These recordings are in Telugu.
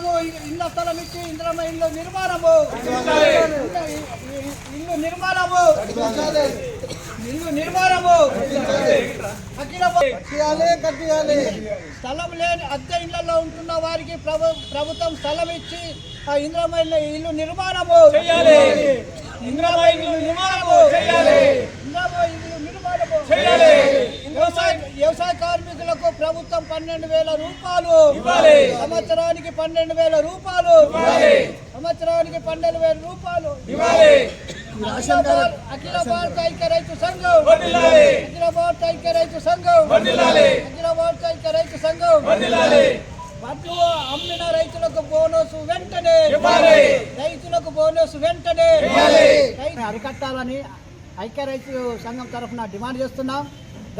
స్థలము ఇళ్ళ స్థలం ఇచ్చి ఇంద్రమ్మ ఇల్లు నిర్మాణము. ఇల్లు నిర్మాణము. ఇల్లు నిర్మాణము. కట్టియాలి స్థలం లేని అద్దె ఇళ్ళలో ఉంటున్న వారికి ప్రభు ప్రభుత్వం స్థలం ఇచ్చి ఆ ఇంద్రమ్మ ఇల్లు ఇల్లు నిర్మాణము. చేయాలి. ఇంద్రమ్మ ఇల్లు నిర్మాణము చేయాలి. ఇంద్రమ్మ ఇల్లు నిర్మాణము చేయాలి. వ్యవసాయ వ్యవసాయ కార్మికులకు ప్రభుత్వం పన్నెండు వేల రూపాయలు ఇవ్వాలి. సంవత్సరానికి పన్నెండు వేల రూపాయలు ఇవ్వాలి. సంవత్సరానికి పన్నెండు వేల రూపాయలు ఇవ్వాలి అఖిల భారత- ఐక్య రైతు సంఘం. అఖిల భారత ఐక్య రైతు సంఘం. అఖిల భారత ఐక్య రైతు సంఘం. వడ్లు అమ్మిన రైతులకు బోనస్ వెంటనే ఇవ్వాలి. రైతులకు బోనస్ వెంటనే ఇవ్వాలి. రైతు అరికట్టాలని ఐక్య రైతు సంఘం తరఫున డిమాండ్ చేస్తున్నాం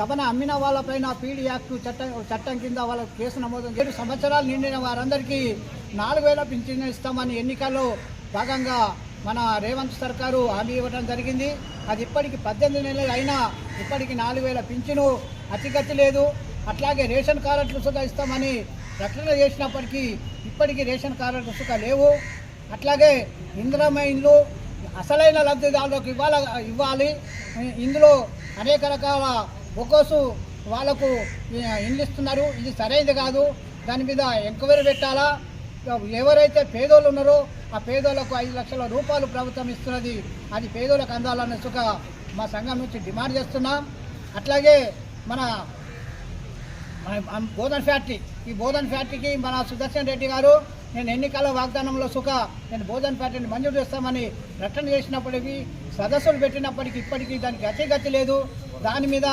గబన అమ్మిన వాళ్ళపైన పీడీ యాక్ట్ చట్టం చట్టం కింద వాళ్ళకి కేసు నమోదు ఏడు సంవత్సరాలు నిండిన వారందరికీ నాలుగు వేల పింఛన్ ఇస్తామని ఎన్నికల్లో భాగంగా మన రేవంత్ సర్కారు హామీ ఇవ్వడం జరిగింది. అది ఇప్పటికి పద్దెనిమిది నెలలు అయినా ఇప్పటికి నాలుగు వేల పింఛను అతిగతి లేదు. అట్లాగే రేషన్ కార్డులు సుఖ ఇస్తామని ప్రకటన చేసినప్పటికీ ఇప్పటికీ రేషన్ కార్డులు సుఖ లేవు. అట్లాగే ఇంద్రమైన్లు అసలైన లబ్ధిదారులకు ఇవ్వాల ఇవ్వాలి. ఇందులో అనేక రకాల బొకోసు వాళ్ళకు ఇండ్లు ఇస్తున్నారు. ఇది సరైనది కాదు. దాని మీద ఎంక్వైరీ పెట్టాలా? ఎవరైతే పేదోళ్ళు ఉన్నారో ఆ పేదోళ్ళకు ఐదు లక్షల రూపాయలు ప్రభుత్వం ఇస్తున్నది. అది పేదోళ్ళకు అందాలన్న సుఖ మా సంఘం నుంచి డిమాండ్ చేస్తున్నాం. అట్లాగే మన బోధన మన బోధన్ ఫ్యాక్టరీ ఈ బోధన్ ఫ్యాక్టరీకి మన సుదర్శన్ రెడ్డి గారు నేను ఎన్నికల వాగ్దానంలో సుఖ నేను భోజన ఫ్యాక్టరీని మంజూరు చేస్తామని ప్రకటన చేసినప్పటికీ సదస్సులు పెట్టినప్పటికీ ఇప్పటికీ దానికి గతి గతి లేదు. దాని మీద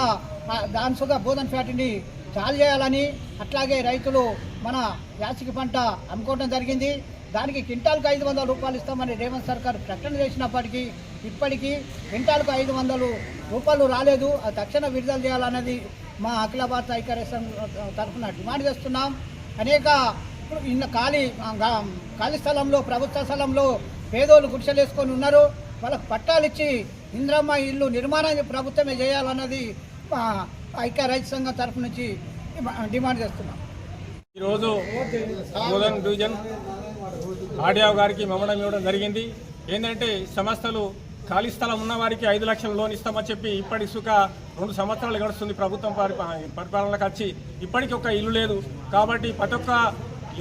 దాని సుఖ భోజన ఫ్యాటర్ని చాలు చేయాలని అట్లాగే రైతులు మన యాసికి పంట అమ్ముకోవడం జరిగింది. దానికి క్వింటాల్కు ఐదు వందల రూపాయలు ఇస్తామని రేవంత్ సర్కార్ ప్రకటన చేసినప్పటికీ ఇప్పటికీ క్వింటాల్కు ఐదు వందలు రూపాయలు రాలేదు. అది తక్షణ విడుదల చేయాలన్నది మా అఖిల భారత ఐక్యరేషన్ తరఫున డిమాండ్ చేస్తున్నాం. అనేక ఇన్న ఖాళీ ఖాళీ స్థలంలో ప్రభుత్వ స్థలంలో పేదోళ్ళు గుడిసెలేసుకొని ఉన్నారు. వాళ్ళకు పట్టాలు ఇచ్చి ఇంద్రమ్మ ఇల్లు నిర్మాణాన్ని ప్రభుత్వమే చేయాలన్నది ఐక్య రైతు సంఘం తరఫు నుంచి డిమాండ్ చేస్తున్నాం. ఈరోజు బోధన్ డివిజన్ ఆడియో గారికి మెమడం ఇవ్వడం జరిగింది. ఏంటంటే సంస్థలు ఖాళీ స్థలం ఉన్న వారికి ఐదు లక్షల లోన్ ఇస్తామని చెప్పి ఇప్పటి సుఖ రెండు సంవత్సరాలు గడుస్తుంది ప్రభుత్వం పరిపాలనకు వచ్చి. ఇప్పటికి ఒక ఇల్లు లేదు. కాబట్టి ప్రతి ఒక్క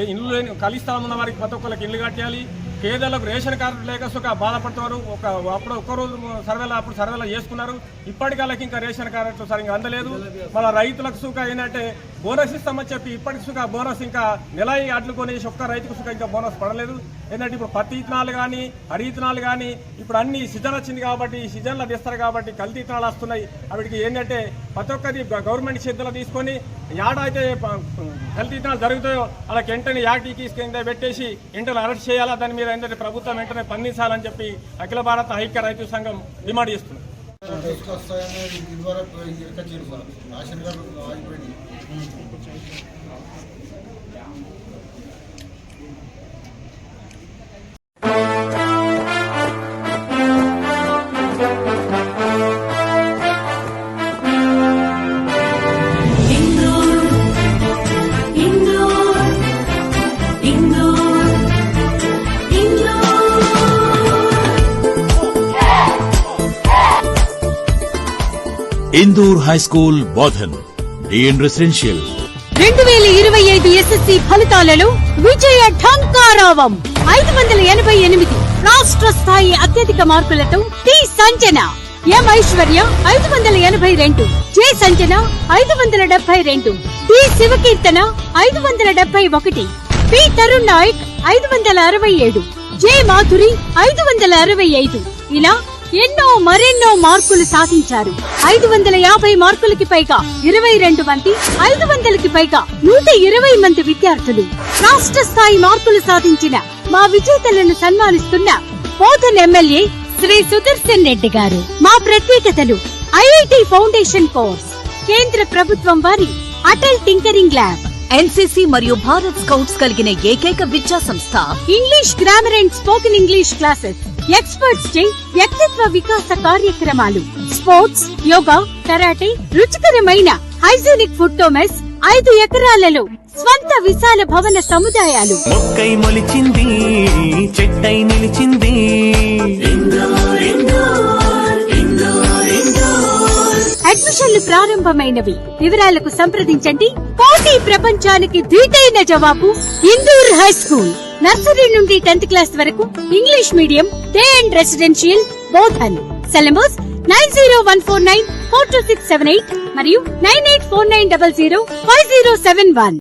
ఇల్లు లేని ఖాళీ స్థలం ఉన్న వారికి ప్రతి ఒక్కరికి ఇల్లు కట్టాలి. పేదలకు రేషన్ కార్డు లేక సుఖ బాధపడుతున్నారు ఒక అప్పుడు ఒక్కరోజు సర్వేలో అప్పుడు సర్వేలు చేసుకున్నారు ఇప్పటికి వాళ్ళకి ఇంకా రేషన్ కార్డు సరిగ్గా అందలేదు మన రైతులకు సుఖ ఏంటంటే బోనస్ ఇస్తామని చెప్పి ఇప్పటికి సుఖ బోనస్ ఇంకా నెల అడ్లు కొనేసి ఒక్క రైతుకు సుఖ ఇంకా బోనస్ పడలేదు ఏంటంటే ఇప్పుడు పత్తి ఇత్తనాలు కానీ హరి ఇత్తనాలు కానీ ఇప్పుడు అన్ని సీజన్ వచ్చింది కాబట్టి ఈ సీజన్లో తెస్తారు కాబట్టి కల్తీ ఇత్తనాలు వస్తున్నాయి వాటికి ఏంటంటే ప్రతి ఒక్కరి గవర్నమెంట్ చేతిలో తీసుకొని యాడైతే కల్తీ ఇత్తనాలు జరుగుతాయో వాళ్ళకి వెంటనే యాక్టీకి కింద పెట్టేసి వెంటనే అరెస్ట్ చేయాలా దాని మీద ఏంటంటే ప్రభుత్వం వెంటనే స్పందించాలని చెప్పి అఖిల భారత ఐక్య రైతు సంఘం డిమాండ్ చేస్తుంది. Indur high school Bodhan DN residential. రెండు వేల ఇరవై ఐదు ఎస్ఎస్సి ఫలితాలలో విజయ ఠంకారావం ఐదు వందల ఎనభై ఎనిమిది రాష్ట్ర స్థాయి అత్యధిక మార్కులతో టి సంజన. ఎం ఐశ్వర్య ఐదు వందల ఎనభై రెండు. జె సంజన ఐదు వందల డెబ్బై రెండు. డి శివకీర్తన ఐదు వందల డెబ్బై ఒకటి. పి తరుణ్ నాయక్ ఐదు వందల అరవై ఏడు. జె మాధురి ఐదు వందల అరవై ఐదు. ఇలా ఎన్నో మరెన్నో మార్కులు సాధించారు. ఐదు వందల యాభై మార్కులకి పైగా ఇరవై రెండు మంది ఐదు వందలకి పైగా నూట ఇరవై మంది విద్యార్థులు రాష్ట్ర స్థాయి మార్కులు సాధించిన మా విజేతలను సన్మానిస్తున్న బోధన్ ఎమ్మెల్యే శ్రీ సుదర్శన్ రెడ్డి గారు. మా ప్రత్యేకతలు ఐఐటి ఫౌండేషన్ కోర్స్ కేంద్ర ప్రభుత్వం వారి అటల్ టింకరింగ్ ల్యాబ్ ఎన్సీసీ మరియు భారత్ స్కౌట్స్ కలిగిన ఏకైక విద్యా సంస్థ. English grammar and spoken English classes experts day వ్యక్తిత్వ వికాస కార్యక్రమాలు స్పోర్ట్స్ యోగా కరాటే రుచికరమైన హైజీనిక్ ఫుడ్తో మెస్ ఐదు ఎకరాలలో స్వంత విశాల భవన సముదాయాలు. మొక్కై మొలిచింది చెట్టై నిలిచింది. సెషన్లు ప్రారంభమైనవి. వివరాలకు సంప్రదించండి. పోటీ ప్రపంచానికి ధీటైన జవాబు ఇందూర్ హై స్కూల్. నర్సరీ నుండి టెన్త్ క్లాస్ వరకు English medium day and residential Bodhan syllabus nine zero one four nine four two six seven eight మరియు nine eight four nine double zero five zero seven one.